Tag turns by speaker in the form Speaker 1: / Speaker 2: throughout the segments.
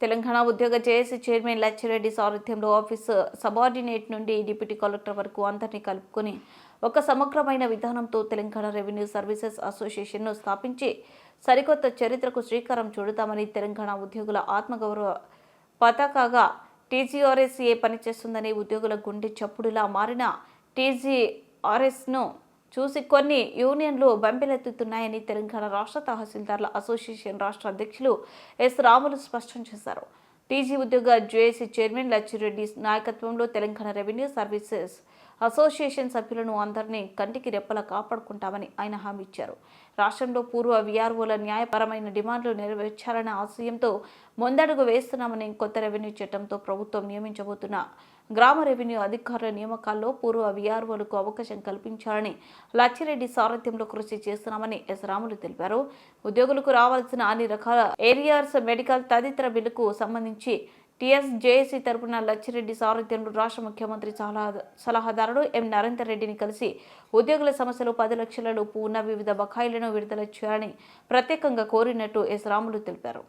Speaker 1: తెలంగాణ ఉద్యోగ JAC chairman Lachireddy సారథ్యంలో office subordinate నుండి డిప్యూటీ కలెక్టర్ వరకు అందరినీ కలుపుకొని ఒక సమగ్రమైన విధానంతో తెలంగాణ రెవెన్యూ సర్వీసెస్ అసోసియేషన్ను స్థాపించి సరికొత్త చరిత్రకు శ్రీకారం చుడతామని తెలంగాణ ఉద్యోగుల ఆత్మగౌరవ పతాకగా టీజీఆర్ఎస్ఏ పనిచేస్తుందని ఉద్యోగుల గుండె చప్పుడులా మారిన టీజీఆర్ఎస్ను చూసి కొన్ని యూనియన్లు బంపెలెత్తుతున్నాయని తెలంగాణ రాష్ట్ర తహసీల్దార్ల అసోసియేషన్ రాష్ట్ర అధ్యక్షులు ఎస్ రాములు స్పష్టం చేశారు. టీజీ ఉద్యోగ జేఏసీ చైర్మన్ లచ్చిరెడ్డి నాయకత్వంలో తెలంగాణ రెవెన్యూ సర్వీసెస్ అసోసియేషన్ సభ్యులను అందరినీ కంటికి రెప్పలా కాపాడుకుంటామని ఆయన హామీ ఇచ్చారు. రాష్ట్రంలో పూర్వ విఆర్ఓల న్యాయపరమైన డిమాండ్లు నెరవేర్చాలనే ఆశయంతో ముందడుగు వేస్తున్నామని కొత్త రెవెన్యూ చట్టంతో ప్రభుత్వం నియమించబోతున్న గ్రామ రెవెన్యూ అధికారుల నియామకాల్లో పూర్వ విఆర్ఓలకు అవకాశం కల్పించాలని లచ్చిరెడ్డి సారథ్యంలో కృషి చేస్తున్నామని ఎస్ రాములు తెలిపారు. ఉద్యోగులకు రావాల్సిన అన్ని రకాల ఏరియార్స్ మెడికల్ తదితర బిల్లుకు సంబంధించి టీఎస్ జేఏసీ తరపున లచ్చిరెడ్డి సారథ్యంలో రాష్ట్ర ముఖ్యమంత్రి సలహా సలహాదారుడు ఎం నరేందర్ రెడ్డిని కలిసి ఉద్యోగుల సమస్యలు పది లక్షల లోపు ఉన్న వివిధ బకాయిలను విడుదల చేయాలని ప్రత్యేకంగా కోరినట్టు ఎస్ రాములు తెలిపారు.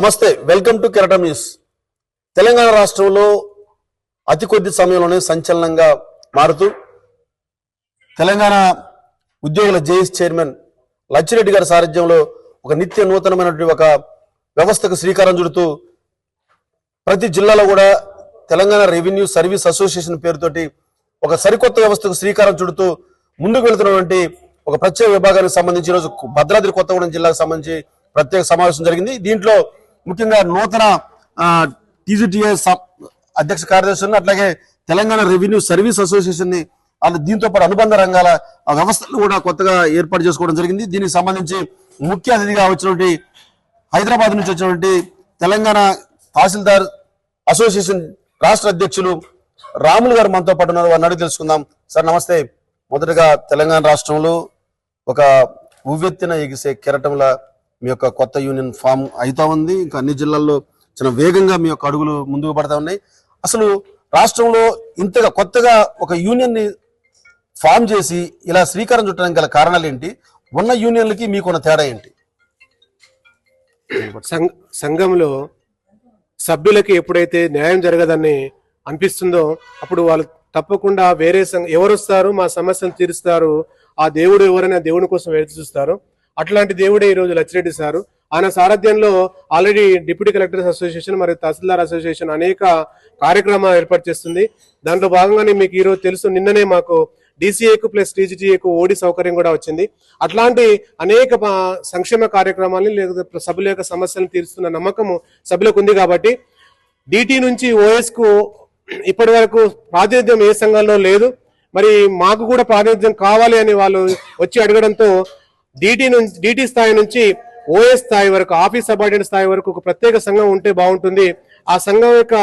Speaker 2: నమస్తే welcome to Keratam news. Telangana రాష్ట్రంలో అతి కొద్ది సమయంలోనే సంచలనంగా మారుతూ తెలంగాణ ఉద్యోగుల జేఎస్ చైర్మన్ లచ్చిరెడ్డి గారి సారథ్యంలో ఒక నిత్య నూతనమైనటువంటి ఒక వ్యవస్థకు శ్రీకారం చుడుతూ ప్రతి జిల్లాలో కూడా తెలంగాణ రెవెన్యూ సర్వీస్ అసోసియేషన్ పేరుతోటి ఒక సరికొత్త వ్యవస్థకు శ్రీకారం చుడుతూ ముందుకు వెళుతున్నటువంటి ఒక ప్రత్యేక విభాగానికి సంబంధించి ఈరోజు భద్రాద్రి కొత్తగూడెం జిల్లాకు సంబంధించి ప్రత్యేక సమావేశం జరిగింది. దీంట్లో ముఖ్యంగా నూతన టీజీటీఏ అధ్యక్ష కార్యదర్శిని అట్లాగే తెలంగాణ రెవెన్యూ సర్వీస్ అసోసియేషన్ని వాళ్ళు దీంతో పాటు అనుబంధ రంగాల వ్యవస్థలు కూడా కొత్తగా ఏర్పాటు చేసుకోవడం జరిగింది. దీనికి సంబంధించి ముఖ్య అతిథిగా వచ్చినటువంటి హైదరాబాద్ నుంచి వచ్చినటువంటి తెలంగాణ తహసీల్దార్ అసోసియేషన్ రాష్ట్ర అధ్యక్షులు రాములు గారు మనతో పాటు ఉన్నారు. వారిని అడిగి తెలుసుకుందాం. సార్ నమస్తే. మొదటగా తెలంగాణ రాష్ట్రంలో ఒక ఉవ్వెత్తిన ఎగిసే కెరటంలా మీ యొక్క కొత్త యూనియన్ ఫామ్ అవుతా ఉంది. ఇంకా అన్ని జిల్లాల్లో చాలా వేగంగా మీ యొక్క అడుగులు ముందుకు పడతా ఉన్నాయి. అసలు రాష్ట్రంలో ఇంతగా కొత్తగా ఒక యూనియన్ని ఫామ్ చేసి ఇలా శ్రీకారం చుట్టడానికి గల కారణాలు ఏంటి? ఉన్న యూనియన్లకి మీకున్న తేడా ఏంటి?
Speaker 3: సంఘంలో సభ్యులకి ఎప్పుడైతే న్యాయం జరగదని అనిపిస్తుందో అప్పుడు వాళ్ళు తప్పకుండా వేరే సంఘ ఎవరు వస్తారు మా సమస్యను తీరుస్తారు ఆ దేవుడు ఎవరైనా దేవుని కోసం ఎదురు చూస్తారు. అట్లాంటి దేవుడే ఈ రోజు లచ్చిరెడ్డి సారు. ఆయన సారథ్యంలో ఆల్రెడీ డిప్యూటీ కలెక్టర్స్ అసోసియేషన్ మరియు తహసీల్దార్ అసోసియేషన్ అనేక కార్యక్రమాలు ఏర్పాటు చేస్తుంది. దాంట్లో భాగంగానే మీకు ఈరోజు తెలుసు నిన్ననే మాకు డిసిఏకు ప్లస్ టీజీటీఏకు ఓడి సౌకర్యం కూడా వచ్చింది. అట్లాంటి అనేక సంక్షేమ కార్యక్రమాలని లేదా సభ్యుల యొక్క సమస్యలను తీరుస్తున్న నమ్మకము సభ్యులకు ఉంది కాబట్టి డిటి నుంచి ఓఎస్కు ఇప్పటి వరకు ప్రాతినిధ్యం ఏ సంఘంలో లేదు. మరి మాకు కూడా ప్రాతినిధ్యం కావాలి అని వాళ్ళు వచ్చి అడగడంతో డీటీ నుంచి డీటీ స్థాయి నుంచి ఓఎస్ స్థాయి వరకు ఆఫీస్ సబార్డినేట్ స్థాయి వరకు ఒక ప్రత్యేక సంఘం ఉంటే బాగుంటుంది. ఆ సంఘం యొక్క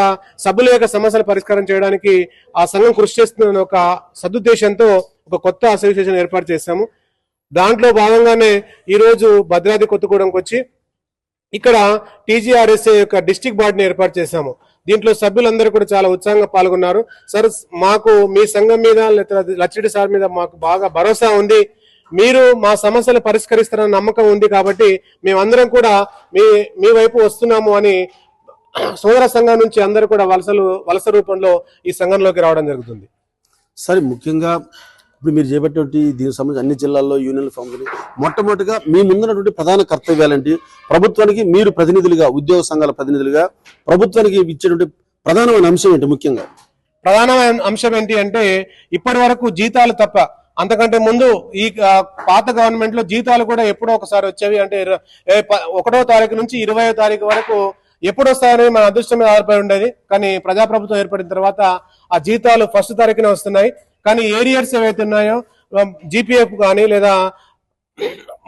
Speaker 3: సభ్యుల యొక్క సమస్యలు పరిష్కారం చేయడానికి ఆ సంఘం కృషి చేస్తున్న ఒక సదుద్దేశంతో ఒక కొత్త అసోసియేషన్ ఏర్పాటు చేశాము. దాంట్లో భాగంగానే ఈరోజు భద్రాద్రి కొత్తగూడెంకి వచ్చి ఇక్కడ టీజీఆర్ఎస్ఏ యొక్క డిస్టిక్ బాడీని ఏర్పాటు చేశాము. దీంట్లో సభ్యులందరూ కూడా చాలా ఉత్సాహంగా పాల్గొన్నారు. సార్ మాకు మీ సంఘం మీద లేకపోతే లచ్చిరెడ్డి సార్ మీద మాకు బాగా భరోసా ఉంది. మీరు మా సమస్యలు పరిష్కరిస్తారన్న నమ్మకం ఉంది కాబట్టి మేమందరం కూడా మీ మీ వైపు వస్తున్నాము అని సోదర సంఘం నుంచి అందరూ కూడా వలసలు వలస రూపంలో ఈ సంఘంలోకి రావడం జరుగుతుంది.
Speaker 2: సరే ముఖ్యంగా ఇప్పుడు మీరు చేపట్టినటువంటి దీనికి సంబంధించి అన్ని జిల్లాల్లో యూనియన్ ఫామ్ మొట్టమొదటిగా మీ ముందున్నటువంటి ప్రధాన కర్తవ్యాలేంటి ప్రభుత్వానికి మీరు ప్రతినిధులుగా ఉద్యోగ సంఘాల ప్రతినిధులుగా ప్రభుత్వానికి ఇచ్చేటువంటి ప్రధానమైన అంశం ఏంటి ముఖ్యంగా?
Speaker 3: ప్రధానమైన అంశం ఏంటి అంటే ఇప్పటి వరకు జీతాలు తప్ప అంతకంటే ముందు ఈ పాత గవర్నమెంట్లో జీతాలు కూడా ఎప్పుడో ఒకసారి వచ్చేవి. అంటే ఒకటో తారీఖు నుంచి ఇరవయో తారీఖు వరకు ఎప్పుడు వస్తాయని మన అదృష్టం మీద ఆధారపడి ఉండేది. కానీ ప్రజాప్రభుత్వం ఏర్పడిన తర్వాత ఆ జీతాలు ఫస్ట్ తారీఖునే వస్తున్నాయి. కానీ ఏరియర్స్ ఏవైతే ఉన్నాయో జీపీఎఫ్ కానీ లేదా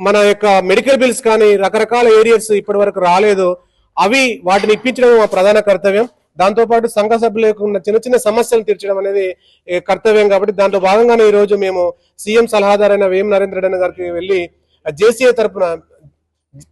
Speaker 3: మన యొక్క మెడికల్ బిల్స్ కానీ రకరకాల ఏరియర్స్ ఇప్పటి వరకు రాలేదు. అవి వాటిని ఇప్పించడం మా ప్రధాన కర్తవ్యం. దాంతోపాటు సంఘ సభ్యులకు ఉన్న చిన్న చిన్న సమస్యలు తీర్చడం అనేది కర్తవ్యం కాబట్టి దాంట్లో భాగంగానే ఈరోజు మేము సీఎం సలహాదారైన వేం నరేంద్ర రెడ్డి గారికి వెళ్ళి జేసీఏ తరపున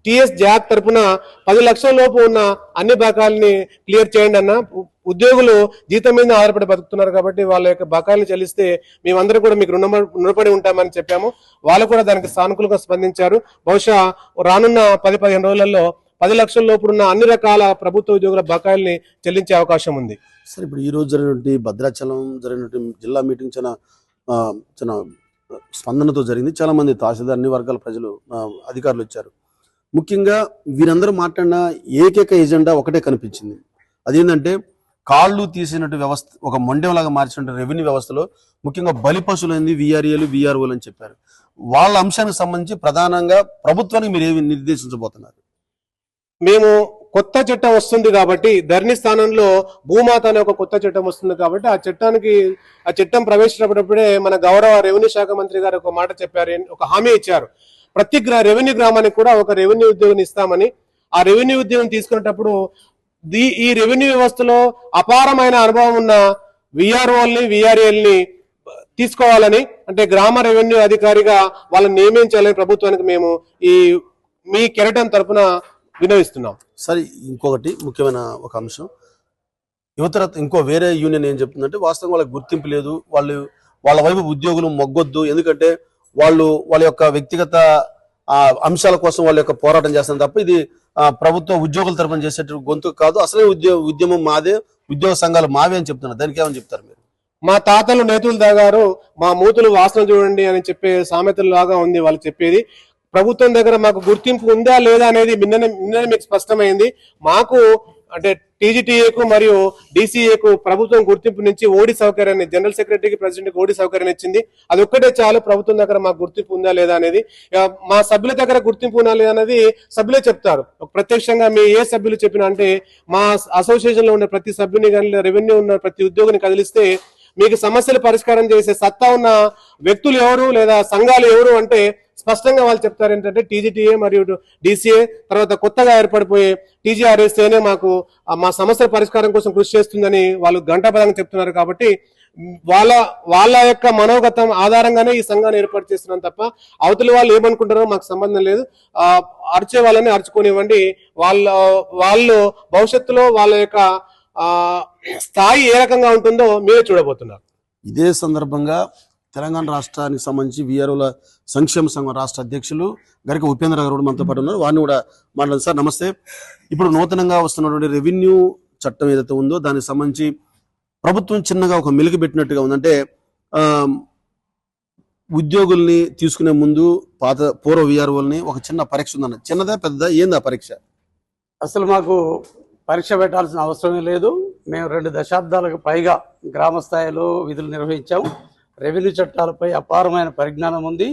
Speaker 3: టిఎస్ జాక్ తరపున పది లక్షల లోపు ఉన్న అన్ని బకాయిల్ని క్లియర్ చేయండి అన్న. ఉ- ఉద్యోగులు జీతం మీద ఆధారపడి బతుకుతున్నారు కాబట్టి వాళ్ళ యొక్క బకాయిలు చెల్లిస్తే మేమందరూ కూడా మీకు రుణ రుణపడి ఉంటామని చెప్పాము. వాళ్ళు కూడా దానికి సానుకూలంగా స్పందించారు. బహుశా రానున్న పది పదిహేను రోజులలో పది లక్షల లోపు అన్ని రకాల ప్రభుత్వ ఉద్యోగుల బకాయిల్ని చెల్లించే అవకాశం ఉంది.
Speaker 2: సరే ఇప్పుడు ఈ రోజు జరిగినటువంటి భద్రాచలం జరిగినటువంటి జిల్లా మీటింగ్ చాలా చాలా స్పందనతో జరిగింది. చాలా మంది తహసీల్దార్ అన్ని వర్గాల ప్రజలు అధికారులు వచ్చారు. ముఖ్యంగా వీరందరూ మాట్లాడిన ఏకైక ఎజెండా ఒకటే కనిపించింది. అదేంటంటే కాళ్ళు తీసినట్టు వ్యవస్థ ఒక మొండెంలాగా మార్చినట్టు రెవెన్యూ వ్యవస్థలో ముఖ్యంగా బలి పశువులైంది విఆర్ఏలు విఆర్ఓలు అని చెప్పారు. వాళ్ళ అంశానికి సంబంధించి ప్రధానంగా ప్రభుత్వానికి మీరు ఏమి నిర్దేశించబోతున్నారు?
Speaker 3: మేము కొత్త చట్టం వస్తుంది కాబట్టి ధరణి స్థానంలో భూమాత అనే ఒక కొత్త చట్టం వస్తుంది కాబట్టి ఆ చట్టానికి ఆ చట్టం ప్రవేశించినప్పుడప్పుడే మన గౌరవ రెవెన్యూ శాఖ మంత్రి గారు ఒక మాట చెప్పారు ఒక హామీ ఇచ్చారు. ప్రతి రెవెన్యూ గ్రామానికి కూడా ఒక రెవెన్యూ ఉద్యోగిని ఇస్తామని. ఆ రెవెన్యూ ఉద్యోగం తీసుకునేటప్పుడు దీ ఈ రెవెన్యూ వ్యవస్థలో అపారమైన అనుభవం ఉన్న విఆర్ఓల్ని విఆర్ఏల్ని తీసుకోవాలని అంటే గ్రామ రెవెన్యూ అధికారిగా వాళ్ళని నియమించాలని ప్రభుత్వానికి మేము ఈ మీ కెరటం తరపున వినవిస్తున్నాం.
Speaker 2: సరే ఇంకొకటి ముఖ్యమైన ఒక అంశం. యువతర ఇంకో వేరే యూనియన్ ఏం చెప్తుందంటే వాస్తవం వాళ్ళకి గుర్తింపు లేదు వాళ్ళు వాళ్ళ వైపు ఉద్యోగులు మొగ్గొద్దు ఎందుకంటే వాళ్ళు వాళ్ళ యొక్క వ్యక్తిగత అంశాల కోసం వాళ్ళ యొక్క పోరాటం చేస్తారు తప్ప ఇది ప్రభుత్వ ఉద్యోగుల తరపున చేసేట గొంతు కాదు. అసలే ఉద్యోగ ఉద్యమం మాదే ఉద్యోగ సంఘాలు మావే అని చెప్తున్నారు. దానికి ఏమని చెప్తారు మీరు?
Speaker 3: మా తాతలు నేతులు దాగారు మా మూతులు వాసన చూడండి అని చెప్పే సామెతలు లాగా ఉంది వాళ్ళు చెప్పేది. ప్రభుత్వం దగ్గర మాకు గుర్తింపు ఉందా లేదా అనేది నిన్ననే నిన్ననే మీకు స్పష్టమైంది. మాకు అంటే టీజీటీఏకు మరియు డీసీఏకు ప్రభుత్వం గుర్తింపు నుంచి ఓడి సౌకర్యాన్ని జనరల్ సెక్రటరీకి ప్రెసిడెంట్కి ఓడి సౌకర్యం ఇచ్చింది. అది ఒక్కటే చాలు ప్రభుత్వం దగ్గర మాకు గుర్తింపు ఉందా లేదా అనేది. మా సభ్యుల దగ్గర గుర్తింపు ఉందా లేదా అనేది సభ్యులే చెప్తారు. ప్రత్యక్షంగా మీ ఏ సభ్యులు చెప్పినా అంటే మా అసోసియేషన్లో ఉన్న ప్రతి సభ్యుని కానీ రెవెన్యూ ఉన్న ప్రతి ఉద్యోగిని కదిలిస్తే మీకు సమస్యలు పరిష్కారం చేసే సత్తా ఉన్న వ్యక్తులు ఎవరు లేదా సంఘాలు ఎవరు అంటే స్పష్టంగా వాళ్ళు చెప్తారు ఏంటంటే టీజీటీఏ మరియు డీసీఏ తర్వాత కొత్తగా ఏర్పడిపోయే టీజీఆర్ఎస్తేనే మాకు మా సమస్యల పరిష్కారం కోసం కృషి చేస్తుందని వాళ్ళు గంటాపదంగా చెప్తున్నారు కాబట్టి వాళ్ళ వాళ్ళ యొక్క మనోగతం ఆధారంగానే ఈ సంఘాన్ని ఏర్పాటు చేస్తున్నాం తప్ప అవతలి వాళ్ళు ఏమనుకుంటారో మాకు సంబంధం లేదు. ఆ, అరిచే వాళ్ళని అరుచుకోనివ్వండి. వాళ్ళ వాళ్ళు భవిష్యత్తులో వాళ్ళ యొక్క స్థాయి ఏ రకంగా ఉంటుందో మీరే చూడబోతున్నారు.
Speaker 2: ఇదే సందర్భంగా తెలంగాణ రాష్ట్రానికి సంబంధించి వీఆర్ఓల సంక్షేమ సంఘం రాష్ట్ర అధ్యక్షులు గరిక ఉపేంద్ర గారు కూడా మనతో పాటు ఉన్నారు. వారిని కూడా మాట్లాడారు సార్ నమస్తే. ఇప్పుడు నూతనంగా వస్తున్నటువంటి రెవెన్యూ చట్టం ఏదైతే ఉందో దానికి సంబంధించి ప్రభుత్వం చిన్నగా ఒక మెలికి పెట్టినట్టుగా ఉందంటే ఉద్యోగుల్ని తీసుకునే ముందు పాత పూర్వ విఆర్ఓల్ని ఒక చిన్న పరీక్ష ఉందన్న చిన్నదా పెద్దదా ఏందా పరీక్ష?
Speaker 4: అసలు మాకు పరీక్ష పెట్టాల్సిన అవసరమే లేదు. మేము రెండు దశాబ్దాలకు పైగా గ్రామ స్థాయిలో విధులు నిర్వహించాము రెవెన్యూ చట్టాలపై అపారమైన పరిజ్ఞానం ఉంది.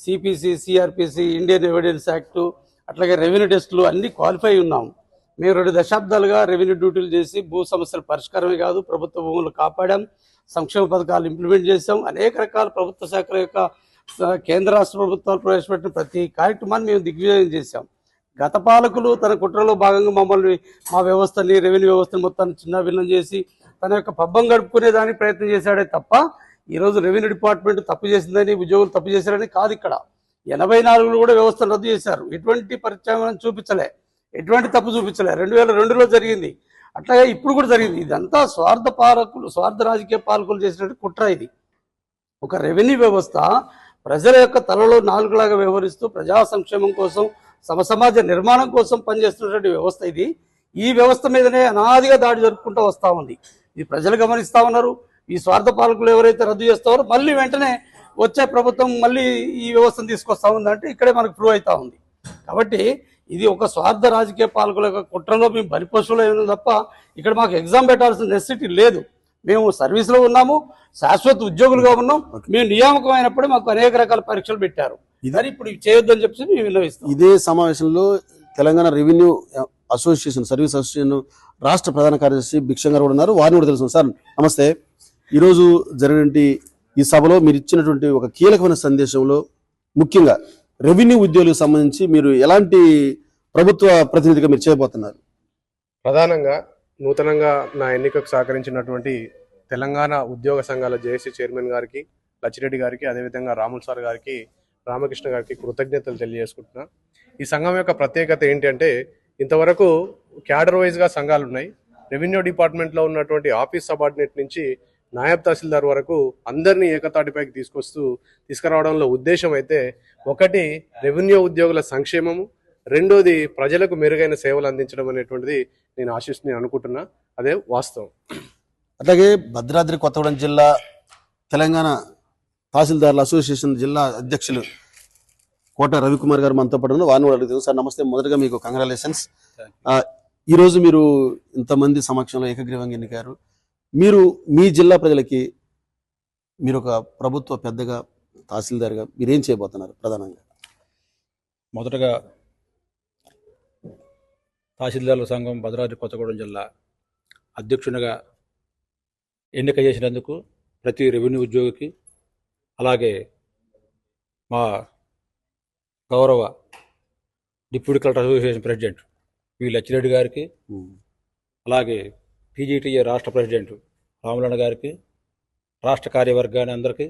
Speaker 4: CPC CRPC Indian evidence act అట్లాగే రెవెన్యూ టెస్టులు అన్ని క్వాలిఫై ఉన్నాం. మేము రెండు దశాబ్దాలుగా రెవెన్యూ డ్యూటీలు చేసి భూ సమస్యల పరిష్కారమే కాదు ప్రభుత్వ భూములు కాపాడాం సంక్షేమ పథకాలు ఇంప్లిమెంట్ చేశాం. అనేక రకాల ప్రభుత్వ శాఖల యొక్క కేంద్ర రాష్ట్ర ప్రభుత్వాలు ప్రవేశపెట్టిన ప్రతి కార్యక్రమాన్ని మేము దిగ్విజయం చేశాం. గత పాలకులు తన కుట్రలో భాగంగా మమ్మల్ని మా వ్యవస్థని రెవెన్యూ వ్యవస్థను మొత్తాన్ని చిన్న భిన్నం చేసి తన యొక్క పబ్బం గడుపుకునే దానికి ప్రయత్నం చేశాడే తప్ప ఈరోజు రెవెన్యూ డిపార్ట్మెంట్ తప్పు చేసిందని ఉద్యోగులు తప్పు చేశారని కాదు ఇక్కడ. ఎనభై నాలుగులో కూడా వ్యవస్థను రద్దు చేశారు. ఎటువంటి పరిచయం చూపించలే. ఎటువంటి తప్పు చూపించలే. రెండు వేల రెండులో జరిగింది. అట్లాగే ఇప్పుడు కూడా జరిగింది. ఇదంతా స్వార్థ పాలకులు స్వార్థ రాజకీయ పాలకులు చేసినట్టు కుట్ర ఇది. ఒక రెవెన్యూ వ్యవస్థ ప్రజల యొక్క తలలో నాలుగులాగా వ్యవహరిస్తూ ప్రజా సంక్షేమం కోసం సమసమాజ నిర్మాణం కోసం పనిచేస్తున్నటువంటి వ్యవస్థ ఇది. ఈ వ్యవస్థ మీదనే అనాదిగా దాడి జరుపుకుంటూ వస్తూ ఉంది. ఇది ప్రజలు గమనిస్తూ ఉన్నారు. ఈ స్వార్థ పాలకులు ఎవరైతే రద్దు చేస్తారో మళ్ళీ వెంటనే వచ్చే ప్రభుత్వం మళ్ళీ ఈ వ్యవస్థను తీసుకొస్తా ఉందంటే ఇక్కడే మనకు ప్రూవ్ అవుతా ఉంది. కాబట్టి ఇది ఒక స్వార్థ రాజకీయ పాలకుల యొక్క కుట్రలో మేము బలిపశువులు తప్ప ఇక్కడ మాకు ఎగ్జామ్ పెట్టాల్సిన నెసిటీ లేదు. మేము సర్వీస్లో ఉన్నాము శాశ్వత ఉద్యోగులుగా ఉన్నాం. మేము నియామకం అయినప్పుడే మాకు అనేక రకాల పరీక్షలు పెట్టారు.
Speaker 2: ఇది-
Speaker 4: మరి ఇప్పుడు చేయొద్దని చెప్పి మేము విన్నవిస్తాం
Speaker 2: ఇదే సమావేశంలో Telangana revenue association service association రాష్ట్ర ప్రధాన కార్యదర్శి భిక్షం గారు కూడా ఉన్నారు. వారిని కూడా తెలుసు సార్ నమస్తే. ఈరోజు జరిగినటువంటి ఈ సభలో మీరు ఇచ్చినటువంటి ఒక కీలకమైన సందేశంలో ముఖ్యంగా రెవెన్యూ ఉద్యోగులకు సంబంధించి మీరు ఎలాంటి ప్రభుత్వ ప్రతినిధిగా మీరు చేయబోతున్నారు?
Speaker 3: ప్రధానంగా నూతనంగా నా ఎన్నికకు సహకరించినటువంటి తెలంగాణ ఉద్యోగ సంఘాల జేఏసీ చైర్మన్ గారికి లచ్చిరెడ్డి గారికి అదేవిధంగా రాముల్ సార్ గారికి రామకృష్ణ గారికి కృతజ్ఞతలు తెలియజేసుకుంటున్నా. ఈ సంఘం యొక్క ప్రత్యేకత ఏంటంటే ఇంతవరకు క్యాడర్ వైజ్గా సంఘాలు ఉన్నాయి రెవెన్యూ డిపార్ట్మెంట్లో ఉన్నటువంటి ఆఫీస్ సబార్డినేట్ నుంచి నాయబ్ తహసీల్దార్ వరకు అందరినీ ఏకతాటిపైకి తీసుకొస్తూ తీసుకురావడంలో ఉద్దేశం అయితే ఒకటి రెవెన్యూ ఉద్యోగుల సంక్షేమము రెండోది ప్రజలకు మెరుగైన సేవలు అందించడం అనేటువంటిది నేను ఆశిస్తు నేను అనుకుంటున్నా. అదే వాస్తవం.
Speaker 2: అట్లాగే భద్రాద్రి కొత్తగూడెం జిల్లా తెలంగాణ తహసీల్దార్ల అసోసియేషన్ జిల్లా అధ్యక్షులు కోట రవికుమార్ గారు మనతో పాటు. వారిని కూడా అడుగుతాను సార్ నమస్తే. మొదటగా మీకు కంగ్రాచులేషన్స్ ఈ రోజు మీరు ఇంతమంది సమక్షంలో ఏకగ్రీవంగా ఎన్నికారు. మీరు మీ జిల్లా ప్రజలకి మీరు ఒక ప్రభుత్వ పెద్దగా తహసీల్దార్గా మీరేం చేయబోతున్నారు ప్రధానంగా
Speaker 5: మొదటగా తహసీల్దార్ల సంఘం భద్రాద్రి కొత్తగూడెం జిల్లా అధ్యక్షునిగా ఎన్నిక చేసినందుకు ప్రతి రెవెన్యూ ఉద్యోగికి అలాగే మా గౌరవ deputy collector association president V Lachchireddy గారికి. అలాగే పీజీటీఏ రాష్ట్ర ప్రెసిడెంట్ రాములన్న గారికి రాష్ట్ర కార్యవర్గాన్ని అందరికీ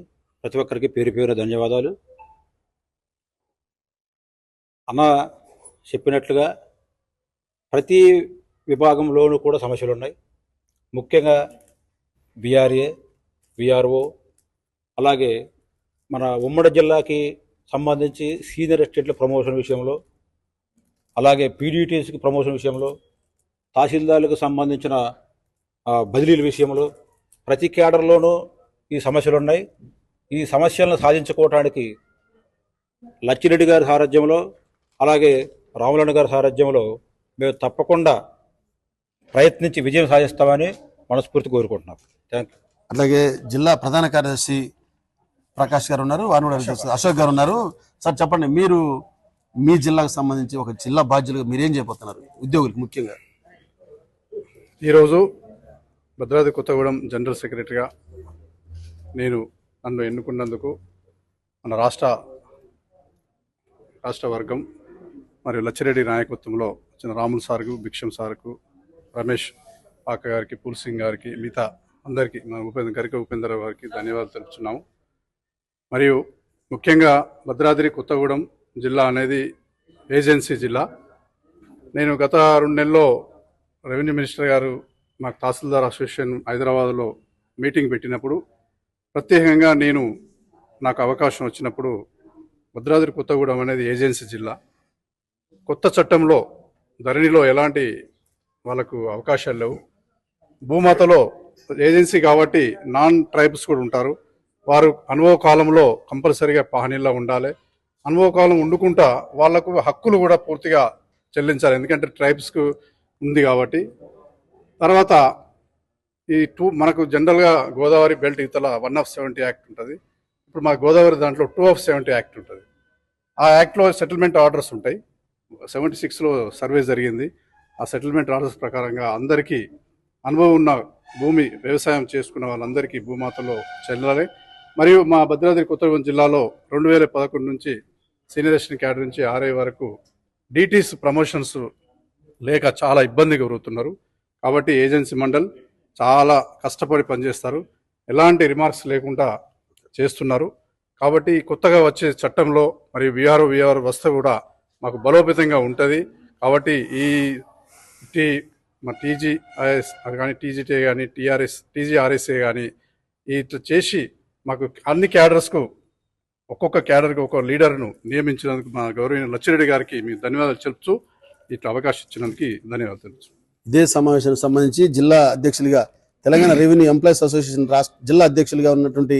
Speaker 5: ప్రతి ఒక్కరికి పేరు పేరు ధన్యవాదాలు. అమ్మ చెప్పినట్లుగా ప్రతి విభాగంలోనూ కూడా సమస్యలు ఉన్నాయి. ముఖ్యంగా బీఆర్ఏ విఆర్ఓ అలాగే మన ఉమ్మడి జిల్లాకి సంబంధించి సీనియర్ ఎస్టేట్ల ప్రమోషన్ విషయంలో అలాగే పీడీటీసీకి ప్రమోషన్ విషయంలో తహసీల్దార్లకు సంబంధించిన బదిలీల విషయంలో ప్రతి కేడర్లోనూ ఈ సమస్యలు ఉన్నాయి ఈ సమస్యలను సాధించుకోవటానికి లచ్చిరెడ్డి గారి సారథ్యంలో అలాగే రాములన్న గారి సారథ్యంలో మేము తప్పకుండా ప్రయత్నించి విజయం సాధిస్తామని మనస్ఫూర్తి కోరుకుంటున్నాం. Thank you.
Speaker 2: అట్లాగే జిల్లా ప్రధాన కార్యదర్శి ప్రకాష్ గారు ఉన్నారు వారు. అశోక్ గారు ఉన్నారు. సార్ చెప్పండి మీరు మీ జిల్లాకు సంబంధించి ఒక జిల్లా బాధ్యులుగా మీరేం చేయబోతున్నారు? ఉద్యోగులకు ముఖ్యంగా.
Speaker 6: ఈరోజు భద్రాద్రి కొత్తగూడెం జనరల్ సెక్రటరీగా నేను నన్ను ఎన్నుకున్నందుకు మన రాష్ట్ర రాష్ట్ర వర్గం మరియు లచ్చిరెడ్డి నాయకత్వంలో వచ్చిన రాములు సార్కు భిక్షం సార్కు రమేష్ పాక గారికి పూల్ సింగ్ గారికి మిగతా అందరికీ మన ఉపేంద్ర గరిక ఉపేంద్ర గారికి ధన్యవాదాలు తెలుపుతున్నాము మరియు ముఖ్యంగా భద్రాద్రి కొత్తగూడెం జిల్లా అనేది ఏజెన్సీ జిల్లా. నేను గత రెండు నెలల్లో రెవెన్యూ మినిస్టర్ గారు మాకు తహసీల్దార్ అసోసియేషన్ హైదరాబాద్లో మీటింగ్ పెట్టినప్పుడు ప్రత్యేకంగా నేను నాకు అవకాశం వచ్చినప్పుడు భద్రాద్రి కొత్తగూడెం అనేది ఏజెన్సీ జిల్లా. కొత్త చట్టంలో ధరణిలో ఎలాంటి వాళ్ళకు అవకాశాలు లేవు. భూమాతలో ఏజెన్సీ కాబట్టి నాన్ ట్రైబ్స్ కూడా ఉంటారు. వారు అనుభవ కాలంలో కంపల్సరీగా పహనీల్లో ఉండాలి. అనుభవ కాలం వండుకుంటా వాళ్ళకు హక్కులు కూడా పూర్తిగా చెల్లించాలి. ఎందుకంటే ట్రైబ్స్కు ఉంది కాబట్టి తర్వాత ఈ టూ మనకు జనరల్గా గోదావరి బెల్ట్ ఇతల వన్ ఆఫ్ సెవెంటీ యాక్ట్ ఉంటుంది. ఇప్పుడు మా గోదావరి దాంట్లో టూ ఆఫ్ సెవెంటీ యాక్ట్ ఉంటుంది. ఆ యాక్ట్లో సెటిల్మెంట్ ఆర్డర్స్ ఉంటాయి. సెవెంటీ సిక్స్లో సర్వే జరిగింది. ఆ సెటిల్మెంట్ ఆర్డర్స్ ప్రకారంగా అందరికీ అనుభవం ఉన్న భూమి వ్యవసాయం చేసుకున్న వాళ్ళందరికీ భూమాతలో చెల్లాలి మరియు మా భద్రాద్రి కొత్తగూడెం జిల్లాలో రెండు వేల పదకొండు నుంచి సీనియరేషన్ క్యాడర్ నుంచి ఆర్ఐ వరకు డీటీస్ ప్రమోషన్స్ లేక చాలా ఇబ్బంది గురవుతున్నారు. కాబట్టి ఏజెన్సీ మండల్ చాలా కష్టపడి పనిచేస్తారు. ఎలాంటి రిమార్క్స్ లేకుండా చేస్తున్నారు. కాబట్టి కొత్తగా వచ్చే చట్టంలో మరియు విఆర్ఓ వీఆర్ఓ వస్తే కూడా మాకు బలోపేతంగా ఉంటుంది. కాబట్టి ఈ టీ మా టీజీఐఎస్ కానీ టీజీటీ కానీ టీఆర్ఎస్ టీజీఆర్ఎస్ఏ కానీ ఇట్లా చేసి మాకు అన్ని క్యాడర్స్కు ఒక్కొక్క క్యాడర్కి ఒక్కొక్క లీడర్ను నియమించినందుకు మా గౌరవనీయ లచ్చిరెడ్డి గారికి మీ ధన్యవాదాలు చెప్తూ ఇట్లా అవకాశం ఇచ్చినందుకు ధన్యవాదాలు తెలుసు
Speaker 2: ఇదే సమావేశానికి సంబంధించి జిల్లా అధ్యక్షులుగా తెలంగాణ రెవెన్యూ ఎంప్లాయీస్ అసోసియేషన్ రాష్ట్ర జిల్లా అధ్యక్షులుగా ఉన్నటువంటి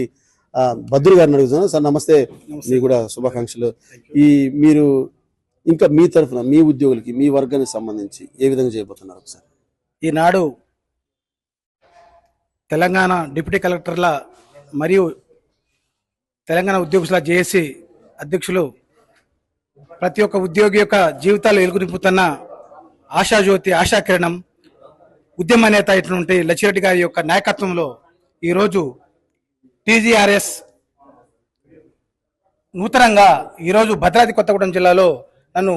Speaker 2: ఆ, భద్రు గారిని అడుగుతున్నాను. సార్ నమస్తే. మీకు కూడా శుభాకాంక్షలు. ఈ మీరు ఇంకా మీ తరఫున మీ ఉద్యోగులకి మీ వర్గానికి సంబంధించి ఏ విధంగా చేయబోతున్నారు ఒకసారి
Speaker 7: ఈనాడు తెలంగాణ డిప్యూటీ కలెక్టర్ల మరియు తెలంగాణ ఉద్యోగుల జేఏసీ అధ్యక్షులు ప్రతి ఒక్క ఉద్యోగి యొక్క జీవితాలు వెలుగు నింపుతున్న ఆశాజ్యోతి ఆశాకిరణం ఉద్యమ నేత ఇటువంటి లచ్చిరెడ్డి గారి యొక్క నాయకత్వంలో ఈరోజు టీజీఆర్ఎస్ నూతనంగా ఈరోజు భద్రాద్రి కొత్తగూడెం జిల్లాలో నన్ను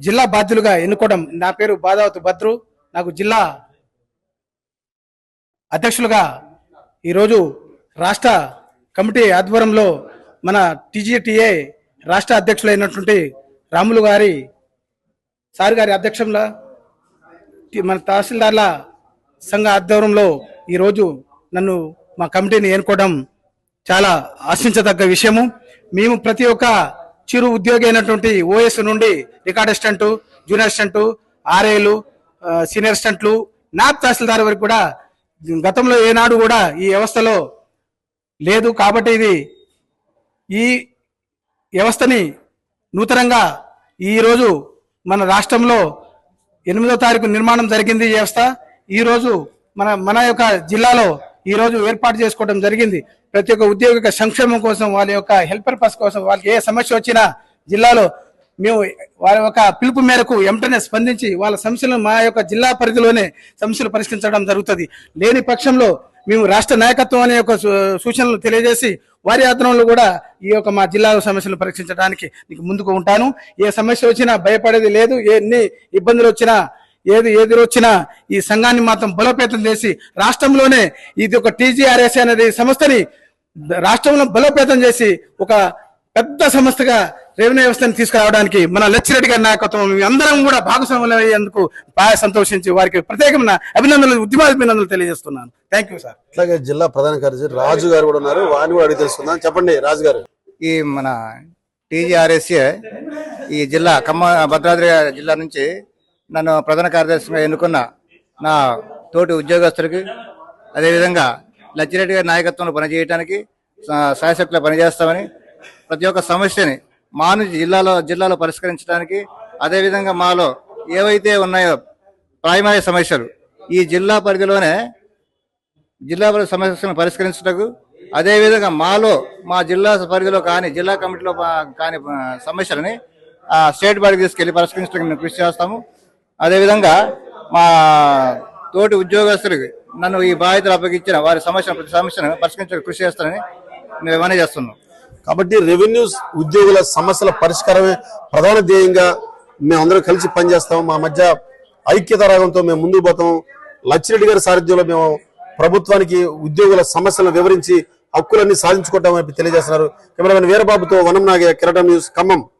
Speaker 7: జిల్లా బాధ్యులుగా ఎన్నుకోవడం. నా పేరు బాదావతి భద్రు. నాకు జిల్లా అధ్యక్షులుగా ఈరోజు రాష్ట్ర కమిటీ ఆధ్వర్యంలో మన టీజీటీఏ రాష్ట్ర అధ్యక్షులైనటువంటి రాములు గారి సార్ గారి అధ్యక్షంలో మన తహసీల్దార్ల సంఘ ఆధ్వర్యంలో ఈరోజు నన్ను మా కమిటీని ఎన్నుకోవడం చాలా ఆశించదగ్గ విషయము. మేము ప్రతి ఒక్క చిరు ఉద్యోగి అయినటువంటి ఓఎస్ నుండి రికార్డ్ అసిస్టెంట్ జూనియర్ అసిస్టెంట్ ఆర్ఏలు సీనియర్ అసిస్టెంట్లు నాబ్ తహసీల్దార్ వరకు కూడా గతంలో ఏనాడు కూడా ఈ వ్యవస్థలో లేదు కాబట్టి ఇది ఈ వ్యవస్థని నూతనంగా ఈరోజు మన రాష్ట్రంలో ఎనిమిదో తారీఖు నిర్మాణం జరిగింది ఈ వ్యవస్థ ఈరోజు మన మన యొక్క జిల్లాలో ఈరోజు ఏర్పాటు చేసుకోవడం జరిగింది. ప్రతి ఒక్క ఉద్యోగి సంక్షేమం కోసం వాళ్ళ యొక్క హెల్ప్ పర్పస్ కోసం వాళ్ళకి ఏ సమస్య వచ్చినా జిల్లాలో మేము వారి యొక్క పిలుపు మేరకు వెంటనే స్పందించి వాళ్ళ సమస్యలను మా యొక్క జిల్లా పరిధిలోనే సమస్యలు పరిష్కరించడం జరుగుతుంది. లేని పక్షంలో మేము రాష్ట్ర నాయకత్వం అనే యొక్క సూ- సూచనలు తెలియజేసి వారి ఆధ్వర్యంలో కూడా ఈ యొక్క మా జిల్లాలో సమస్యలు పరీక్షించడానికి నీకు ముందుకు ఉంటాను. ఏ సమస్య వచ్చినా భయపడేది లేదు. ఎన్ని ఇబ్బందులు వచ్చినా ఏది ఏది వచ్చినా ఈ సంఘాన్ని మాత్రం బలోపేతం చేసి రాష్ట్రంలోనే ఇది ఒక టీజీఆర్ఎస్ అనేది సంస్థని రాష్ట్రంలో బలోపేతం చేసి ఒక పెద్ద సంస్థగా రెవెన్యూ వ్యవస్థను తీసుకురావడానికి మన లచ్చిరెడ్డి గారి నాయకత్వం మేము అందరం కూడా భాగస్వాములు అయ్యేందుకు బాగా సంతోషించి వారికి ప్రత్యేకమైన అభినందనలు ఉద్యమాభినందనలు తెలియజేస్తున్నాను. థ్యాంక్ యూ సార్
Speaker 2: అట్లాగే జిల్లా ప్రధాన కార్యదర్శి రాజు గారు కూడా ఉన్నారు. వారిని కూడా అడిగి తెలుసుకుందాం. చెప్పండి రాజు గారు.
Speaker 8: ఈ మన టీజీఆర్ఎస్ఏ ఈ జిల్లా ఖమ్మ భద్రాద్రి జిల్లా నుంచి నన్ను ప్రధాన కార్యదర్శిగా ఎన్నుకున్న నా తోటి ఉద్యోగస్తులకి అదేవిధంగా లచ్చిరెడ్డి గారి నాయకత్వంలో పనిచేయడానికి శాయశక్తిలో పనిచేస్తామని ప్రతి ఒక్క సమస్యని మాను జిల్లాలో జిల్లాలో పరిష్కరించడానికి అదేవిధంగా మాలో ఏవైతే ఉన్నాయో
Speaker 4: ప్రాయమాయ సమస్యలు ఈ జిల్లా పరిధిలోనే జిల్లా పరిధి సమస్యలను పరిష్కరించటకు అదేవిధంగా మాలో మా జిల్లా పరిధిలో కానీ జిల్లా కమిటీలో కానీ సమస్యలని ఆ, స్టేట్ బాడీకి తీసుకెళ్ళి పరిష్కరించడానికి మేము కృషి చేస్తాము. అదేవిధంగా మా తోటి ఉద్యోగస్తులకి నన్ను ఈ బాధ్యతలు అప్పగించిన వారి సమస్యను ప్రతి సమస్యను పరిష్కరించడానికి కృషి చేస్తానని మేము ఏమైనా చేస్తున్నాం.
Speaker 2: కాబట్టి రెవెన్యూ ఉద్యోగుల సమస్యల పరిష్కారమే ప్రధాన ధ్యేయంగా మేమందరం కలిసి పనిచేస్తాం. మా మధ్య ఐక్యత రాగంతో మేము ముందుకు పోతాం. లచ్చిరెడ్డి గారి సారథ్యంలో మేము ప్రభుత్వానికి ఉద్యోగుల సమస్యలను వివరించి హక్కులన్నీ సాధించుకుంటామని తెలియజేస్తున్నారు. కెమెరామెన్ వీరబాబుతో వనం నాగే కిరటం న్యూస్ ఖమ్మం.